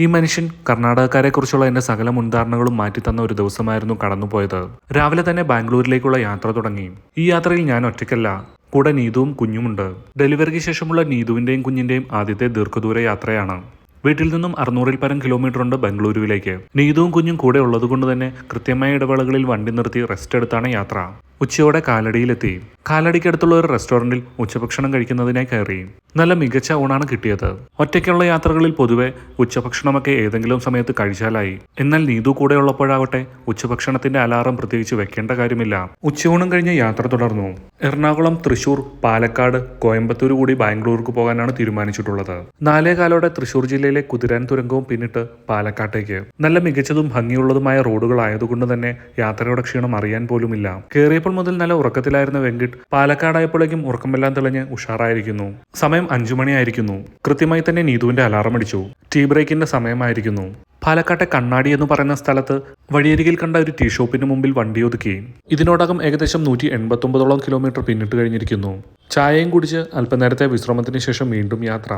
ഈ മനുഷ്യൻ കർണാടകക്കാരെക്കുറിച്ചുള്ള എന്റെ സകല മുൻധാരണകളും മാറ്റിത്തന്ന ഒരു ദിവസമായിരുന്നു കടന്നുപോയത്. രാവിലെ തന്നെ ബാംഗ്ലൂരിലേക്കുള്ള യാത്ര തുടങ്ങി. ഈ യാത്രയിൽ ഞാൻ ഒറ്റയ്ക്കല്ല കൂടെ നീതുവും കുഞ്ഞുമുണ്ട്. ഡെലിവറിക്ക് ശേഷമുള്ള നീതുവിന്റെയും കുഞ്ഞിന്റെയും ആദ്യത്തെ ദീർഘദൂര യാത്രയാണ്. വീട്ടിൽ നിന്നും അറുന്നൂറിൽ പരം കിലോമീറ്റർ ഉണ്ട് ബംഗളൂരുവിലേക്ക് നീതുവും കുഞ്ഞും കൂടെ ഉള്ളതുകൊണ്ട് തന്നെ കൃത്യമായ ഇടവേളകളിൽ വണ്ടി നിർത്തി റെസ്റ്റ് എടുത്താണ് യാത്ര. ഉച്ചയോടെ കാലടിയിലെത്തി. കാലടിക്കടുത്തുള്ള ഒരു റെസ്റ്റോറന്റിൽ ഉച്ചഭക്ഷണം കഴിക്കുന്നതിനായി കയറി നല്ല മികച്ച ഊണാണ് കിട്ടിയത്. ഒറ്റയ്ക്കുള്ള യാത്രകളിൽ പൊതുവെ ഉച്ചഭക്ഷണമൊക്കെ ഏതെങ്കിലും സമയത്ത് കഴിച്ചാലായി. എന്നാൽ നീതു കൂടെ ഉള്ളപ്പോഴാവട്ടെ ഉച്ചഭക്ഷണത്തിന്റെ അലാറം പ്രത്യേകിച്ച് വെക്കേണ്ട കാര്യമില്ല. ഉച്ചയൂണും കഴിഞ്ഞ യാത്ര തുടർന്നു. എറണാകുളം തൃശൂർ പാലക്കാട് കോയമ്പത്തൂർ കൂടി ബാംഗ്ലൂർക്ക് പോകാനാണ് തീരുമാനിച്ചിട്ടുള്ളത്. നാലേ കാലോടെ തൃശൂർ ജില്ലയിലെ കുതിരാൻ തുരങ്കവും പിന്നിട്ട് പാലക്കാട്ടേക്ക്. നല്ല മികച്ചതും ഭംഗിയുള്ളതുമായ റോഡുകളായതുകൊണ്ട് തന്നെ യാത്രയുടെ ക്ഷീണം അറിയാൻ പോലുമില്ല. കയറിയപ്പോൾ മുതൽ നല്ല ഉറക്കത്തിലായിരുന്ന വെങ്കിട്ട് പാലക്കാടായപ്പോഴേക്കും ഉറക്കമെല്ലാം തെളിഞ്ഞ് ഉഷാറായിരിക്കുന്നു. സമയം അഞ്ചു മണിയായിരിക്കുന്നു. കൃത്യമായി തന്നെ നീതുവിന്റെ അലാറം അടിച്ചു. ടീ ബ്രേക്കിന്റെ സമയമായിരിക്കുന്നു. പാലക്കാട്ടെ കണ്ണാടി എന്ന് പറയുന്ന സ്ഥലത്ത് വഴിയരികിൽ കണ്ട ഒരു ടീ ഷോപ്പിന് മുമ്പിൽ വണ്ടി ഒതുക്കി. ഇതിനോടകം ഏകദേശം നൂറ്റി എൺപത്തൊമ്പതോളം കിലോമീറ്റർ പിന്നിട്ട് കഴിഞ്ഞിരിക്കുന്നു. ചായയും കുടിച്ച് അല്പനേരത്തെ വിശ്രമത്തിന് ശേഷം വീണ്ടും യാത്ര.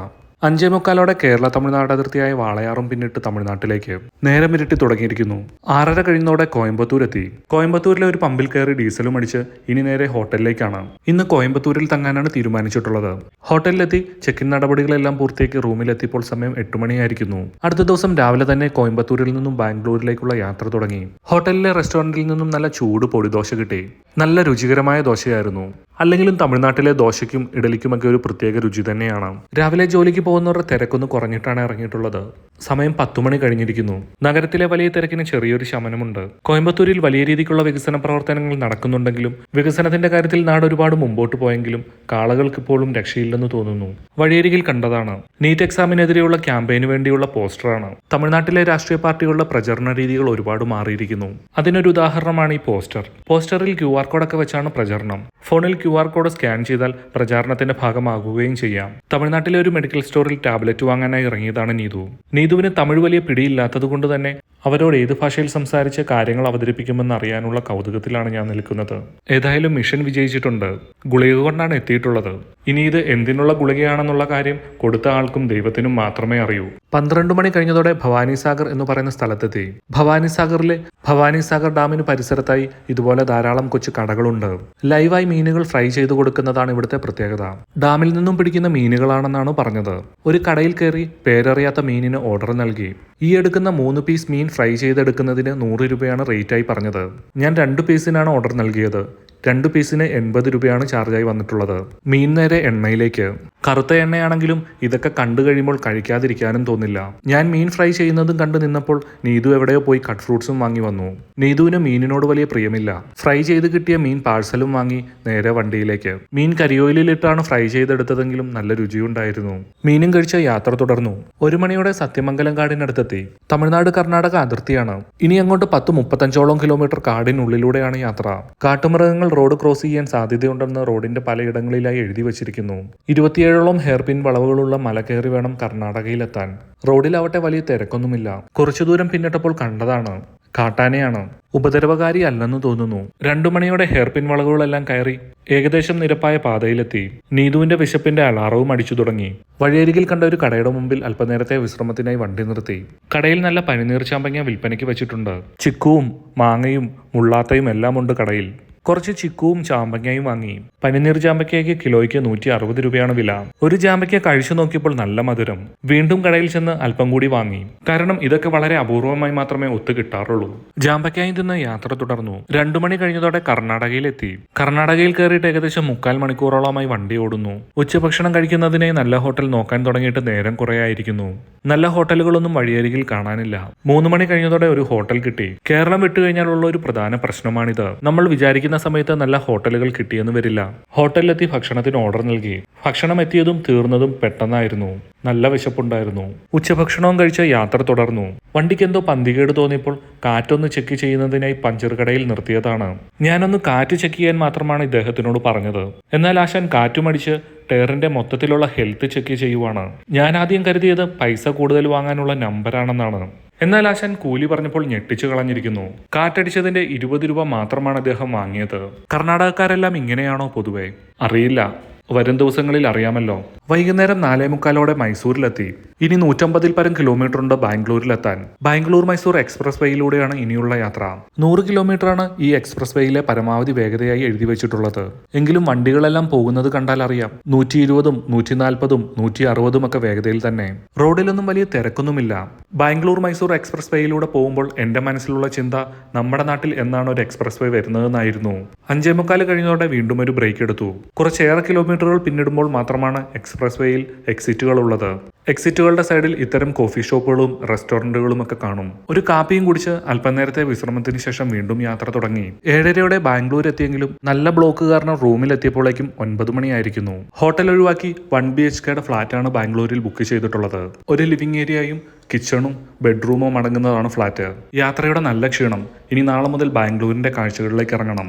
അഞ്ചേ മുക്കാലോടെ കേരള തമിഴ്നാട് അതിർത്തിയായ വാളയാറും പിന്നിട്ട് തമിഴ്നാട്ടിലേക്ക്. നേരം ഇരുട്ടി തുടങ്ങിയിരിക്കുന്നു. ആറര കഴിയുന്നതോടെ കോയമ്പത്തൂർ എത്തി കോയമ്പത്തൂരിലെ ഒരു പമ്പിൽ കയറി ഡീസലും അടിച്ച് ഇനി നേരെ ഹോട്ടലിലേക്കാണ്. ഇന്ന് കോയമ്പത്തൂരിൽ തങ്ങാനാണ് തീരുമാനിച്ചിട്ടുള്ളത്. ഹോട്ടലിലെത്തി ചെക്കിൻ നടപടികളെല്ലാം പൂർത്തിയാക്കി റൂമിലെത്തിയപ്പോൾ സമയം എട്ട് മണിയായിരിക്കുന്നു. അടുത്ത ദിവസം രാവിലെ തന്നെ കോയമ്പത്തൂരിൽ നിന്നും ബാംഗ്ലൂരിലേക്കുള്ള യാത്ര തുടങ്ങി. ഹോട്ടലിലെ റെസ്റ്റോറന്റിൽ നിന്നും നല്ല ചൂട് പൊടിദോശ കിട്ടി. നല്ല രുചികരമായ ദോശയായിരുന്നു. അല്ലെങ്കിലും തമിഴ്നാട്ടിലെ ദോശയ്ക്കും ഇഡലിക്കുമൊക്കെ ഒരു പ്രത്യേക രുചി തന്നെയാണ്. രാവിലെ ജോലിക്ക് പോകുന്നവരുടെ തിരക്കൊന്ന് കുറഞ്ഞിട്ടാണ് ഇറങ്ങിയിട്ടുള്ളത്. സമയം പത്തുമണി കഴിഞ്ഞിരിക്കുന്നു. നഗരത്തിലെ വലിയ തിരക്കിന് ചെറിയൊരു ശമനമുണ്ട്. കോയമ്പത്തൂരിൽ വലിയ രീതിക്കുള്ള വികസന പ്രവർത്തനങ്ങൾ നടക്കുന്നുണ്ടെങ്കിലും വികസനത്തിന്റെ കാര്യത്തിൽ നാട് ഒരുപാട് മുമ്പോട്ട് പോയെങ്കിലും കാളകൾക്ക് ഇപ്പോഴും രക്ഷയില്ലെന്ന് തോന്നുന്നു. വഴിയരികിൽ കണ്ടതാണ്. നീറ്റ് എക്സാമിനെതിരെയുള്ള ക്യാമ്പയിന് വേണ്ടിയുള്ള പോസ്റ്ററാണ്. തമിഴ്നാട്ടിലെ രാഷ്ട്രീയ പാർട്ടികളുടെ പ്രചരണ രീതികൾ ഒരുപാട് മാറിയിരിക്കുന്നു. അതിനൊരു ഉദാഹരണമാണ് ഈ പോസ്റ്റർ. പോസ്റ്ററിൽ ക്യു ആർ കോഡൊക്കെ വെച്ചാണ് പ്രചരണം. ഫോണിൽ ക്യു ആർ കോഡ് സ്കാൻ ചെയ്താൽ പ്രചാരണത്തിന്റെ ഭാഗമാകുകയും ചെയ്യാം. തമിഴ്നാട്ടിലെ ഒരു മെഡിക്കൽ സ്റ്റോറിൽ ടാബ്ലറ്റ് വാങ്ങാനായി ഇറങ്ങിയതാണ് നീതു. നീതുവിന് തമിഴ് വലിയ പിടിയില്ലാത്തത് കൊണ്ട് തന്നെ അവരോട് ഏത് ഭാഷയിൽ സംസാരിച്ച് കാര്യങ്ങൾ അവതരിപ്പിക്കുമെന്ന് അറിയാനുള്ള കൗതുകത്തിലാണ് ഞാൻ നിൽക്കുന്നത്. ഏതായാലും മിഷൻ വിജയിച്ചിട്ടുണ്ട്. ഗുളിക കൊണ്ടാണ് എത്തിയിട്ടുള്ളത്. ഇനി ഇത് എന്തിനുള്ള ഗുളികയാണെന്നുള്ള കാര്യം കൊടുത്ത ആൾക്കും ദൈവത്തിനും മാത്രമേ അറിയൂ. പന്ത്രണ്ട് മണി കഴിഞ്ഞതോടെ ഭവാനി സാഗർ എന്ന് പറയുന്ന സ്ഥലത്തെത്തി. ഭവാനി സാഗറിലെ ഭവാനി സാഗർ ഡാമിന് പരിസരത്തായി ഇതുപോലെ ധാരാളം കൊച്ചു കടകളുണ്ട്. ലൈവായി മീനുകൾ ഫ്രൈ ചെയ്ത് കൊടുക്കുന്നതാണ് ഇവിടുത്തെ പ്രത്യേകത. ഡാമിൽ നിന്നും പിടിക്കുന്ന മീനുകളാണെന്നാണ് പറഞ്ഞത്. ഒരു കടയിൽ കയറി പേരറിയാത്ത മീനിന് ഓർഡർ നൽകി. ഈ എടുക്കുന്ന മൂന്ന് പീസ് മീൻ ഫ്രൈ ചെയ്തെടുക്കുന്നതിന് നൂറ് രൂപയാണ് റേറ്റായി പറഞ്ഞത്. ഞാൻ രണ്ട് പീസിനാണ് ഓർഡർ നൽകിയത്. രണ്ട് പീസിന് എൺപത് രൂപയാണ് ചാർജായി വന്നിട്ടുള്ളത്. മീൻ നേരെ എണ്ണയിലേക്ക്. കറുത്ത എണ്ണയാണെങ്കിലും ഇതൊക്കെ കണ്ടു കഴിയുമ്പോൾ കഴിക്കാതിരിക്കാനും തോന്നില്ല. ഞാൻ മീൻ ഫ്രൈ ചെയ്യുന്നതും കണ്ടു നിന്നപ്പോൾ നീതു എവിടെയോ പോയി കട്ട് ഫ്രൂട്ട്സും വാങ്ങി വന്നു. നീതുവിന് മീനിനോട് വലിയ പ്രിയമില്ല. ഫ്രൈ ചെയ്ത് കിട്ടിയ മീൻ പാഴ്സലും വാങ്ങി നേരെ വണ്ടിയിലേക്ക്. മീൻ കരിയോയിലിട്ടാണ് ഫ്രൈ ചെയ്തെടുത്തതെങ്കിലും നല്ല രുചിയുണ്ടായിരുന്നു. മീനും കഴിച്ച യാത്ര തുടർന്നു. ഒരു മണിയോടെ സത്യമംഗലം കാടിനടുത്തെത്തി. തമിഴ്നാട് കർണാടക അതിർത്തിയാണ്. ഇനി അങ്ങോട്ട് പത്ത് മുപ്പത്തഞ്ചോളം കിലോമീറ്റർ കാടിനുള്ളിലൂടെയാണ് യാത്ര. കാട്ടുമൃഗങ്ങൾ റോഡ് ക്രോസ് ചെയ്യാൻ സാധ്യതയുണ്ടെന്ന് റോഡിന്റെ പലയിടങ്ങളിലായി എഴുതി വച്ചിരിക്കുന്നു. ഇരുപത്തിയേഴോളം ഹെയർപിൻ വളവുകളുള്ള മല കയറി വേണം കർണാടകയിലെത്താൻ. റോഡിലാവട്ടെ വലിയ തിരക്കൊന്നുമില്ല. കുറച്ചു ദൂരം പിന്നിട്ടപ്പോൾ കണ്ടതാണ്. കാട്ടാനയാണ്. ഉപദ്രവകാരി അല്ലെന്ന് തോന്നുന്നു. രണ്ടു മണിയോടെ ഹെയർപിൻ വളവുകളെല്ലാം കയറി ഏകദേശം നിരപ്പായ പാതയിലെത്തി. നീതുവിന്റെ വിശപ്പിന്റെ അലാറവും അടിച്ചു തുടങ്ങി. വഴിയരികിൽ കണ്ട ഒരു കടയുടെ മുമ്പിൽ അല്പനേരത്തെ വിശ്രമത്തിനായി വണ്ടി നിർത്തി. കടയിൽ നല്ല പനിനീർ ചാമ്പങ്ങ വിൽപ്പനയ്ക്ക് വെച്ചിട്ടുണ്ട്. ചിക്കുവും മാങ്ങയും മുള്ളാത്തയും എല്ലാം ഉണ്ട് കടയിൽ. കുറച്ച് ചിക്കുവും ചാമ്പങ്ങയും വാങ്ങി. പനിനീർ ചാമ്പയ്ക്കയ്ക്ക് കിലോയ്ക്ക് നൂറ്റി അറുപത് രൂപയാണ് വില. ഒരു ചാമ്പയ്ക്ക കഴിച്ചു നോക്കിയപ്പോൾ നല്ല മധുരം. വീണ്ടും കടയിൽ ചെന്ന് അല്പം കൂടി വാങ്ങി. കാരണം ഇതൊക്കെ വളരെ അപൂർവമായി മാത്രമേ ഒത്തു കിട്ടാറുള്ളൂ. ജാമ്പയ്ക്കായി തിന്ന് യാത്ര തുടർന്നു. രണ്ടു മണി കഴിഞ്ഞതോടെ കർണാടകയിലെത്തി. കർണാടകയിൽ കയറിയിട്ട് ഏകദേശം മുക്കാൽ മണിക്കൂറോളമായി വണ്ടി ഓടുന്നു. ഉച്ചഭക്ഷണം കഴിക്കുന്നതിനെ നല്ല ഹോട്ടൽ നോക്കാൻ തുടങ്ങിയിട്ട് നേരം കുറയായിരിക്കുന്നു. നല്ല ഹോട്ടലുകളൊന്നും വഴിയരികിൽ കാണാനില്ല. മൂന്ന് മണി കഴിഞ്ഞതോടെ ഒരു ഹോട്ടൽ കിട്ടി. കേരളം വിട്ടുകഴിഞ്ഞാലുള്ള ഒരു പ്രധാന പ്രശ്നമാണിത്. നമ്മൾ വിചാരിക്കുന്ന സമയത്ത് നല്ല ഹോട്ടലുകൾ കിട്ടിയെന്ന് വരില്ല. ഹോട്ടലിലെത്തി ഭക്ഷണത്തിന് ഓർഡർ നൽകി. ഭക്ഷണം എത്തിയതും തീർന്നതും പെട്ടെന്നായിരുന്നു. നല്ല വിശപ്പുണ്ടായിരുന്നു. ഉച്ചഭക്ഷണവും കഴിച്ച യാത്ര തുടർന്നു. വണ്ടിക്കെന്തോ പന്തികേട് തോന്നിയപ്പോൾ കാറ്റൊന്ന് ചെക്ക് ചെയ്യുന്നതിനായി പഞ്ചർ കടയിൽ നിർത്തിയതാണ്. ഞാനൊന്ന് കാറ്റ് ചെക്ക് ചെയ്യാൻ മാത്രമാണ് ഇദ്ദേഹത്തിനോട് പറഞ്ഞത്. എന്നാൽ ആശാൻ കാറ്റുമടിച്ച് ടയറിന്റെ മൊത്തത്തിലുള്ള ഹെൽത്ത് ചെക്ക് ചെയ്യുവാണ്. ഞാൻ ആദ്യം കരുതിയത് പൈസ കൂടുതൽ വാങ്ങാനുള്ള നമ്പറാണെന്നാണ് എന്നാൽ ആശാൻ കൂലി പറഞ്ഞപ്പോൾ ഞെട്ടിച്ചു കളഞ്ഞിരിക്കുന്നു. കാറ്റടിച്ചതിന്റെ ഇരുപത് രൂപ മാത്രമാണ് അദ്ദേഹം വാങ്ങിയത്. കർണാടകക്കാരെല്ലാം ഇങ്ങനെയാണോ പൊതുവെ? അറിയില്ല. വരും ദിവസങ്ങളിൽ അറിയാമല്ലോ. വൈകുന്നേരം നാലേ മുക്കാലോടെ മൈസൂരിലെത്തി. ഇനി നൂറ്റമ്പതിൽ പരം കിലോമീറ്റർ ഉണ്ട് ബാംഗ്ലൂരിലെത്താൻ. ബാംഗ്ലൂർ മൈസൂർ എക്സ്പ്രസ് വേയിലൂടെയാണ് ഇനിയുള്ള യാത്ര. നൂറ് കിലോമീറ്ററാണ് ഈ എക്സ്പ്രസ് വേയിലെ പരമാവധി വേഗതയായി എഴുതി വെച്ചിട്ടുള്ളത്. എങ്കിലും വണ്ടികളെല്ലാം പോകുന്നത് കണ്ടാൽ അറിയാം. നൂറ്റി ഇരുപതും നൂറ്റി നാൽപ്പതും നൂറ്റി അറുപതും ഒക്കെ വേഗതയിൽ തന്നെ. റോഡിലൊന്നും വലിയ തിരക്കൊന്നുമില്ല. ബാംഗ്ലൂർ മൈസൂർ എക്സ്പ്രസ് വേയിലൂടെ പോകുമ്പോൾ എന്റെ മനസ്സിലുള്ള ചിന്ത നമ്മുടെ നാട്ടിൽ എന്നാണ് ഒരു എക്സ്പ്രസ് വേ വരുന്നതെന്നായിരുന്നു. അഞ്ചേ മുക്കാൽ കഴിഞ്ഞതോടെ വീണ്ടും ഒരു ബ്രേക്ക് എടുത്തു. കുറച്ചേറെ കിലോമീറ്ററുകൾ പിന്നിടുമ്പോൾ മാത്രമാണ് എക്സ്പ്രസ് വേയിൽ എക്സിറ്റുകൾ ഉള്ളത് എക്സിറ്റുകളുടെ സൈഡിൽ ഇത്തരം കോഫി ഷോപ്പുകളും റെസ്റ്റോറന്റുകളും ഒക്കെ കാണും. ഒരു കാപ്പിയും കുടിച്ച് അല്പനേരത്തെ വിശ്രമത്തിന് ശേഷം വീണ്ടും യാത്ര തുടങ്ങി. ഏഴരയോടെ ബാംഗ്ലൂർ എത്തിയെങ്കിലും നല്ല ബ്ലോക്ക് കാരണം റൂമിൽ എത്തിയപ്പോഴേക്കും ഒൻപത് മണിയായിരിക്കുന്നു. ഹോട്ടൽ ഒഴിവാക്കി വൺ ബി എച്ച് കെയുടെ ഫ്ളാറ്റാണ് ബാംഗ്ലൂരിൽ ബുക്ക് ചെയ്തിട്ടുള്ളത്. ഒരു ലിവിംഗ് ഏരിയയും കിച്ചണും ബെഡ്റൂമും അടങ്ങുന്നതാണ് ഫ്ളാറ്റ് യാത്രയുടെ നല്ല ക്ഷീണം. ഇനി നാളെ മുതൽ ബാംഗ്ലൂരിന്റെ കാഴ്ചകളിലേക്ക് ഇറങ്ങണം.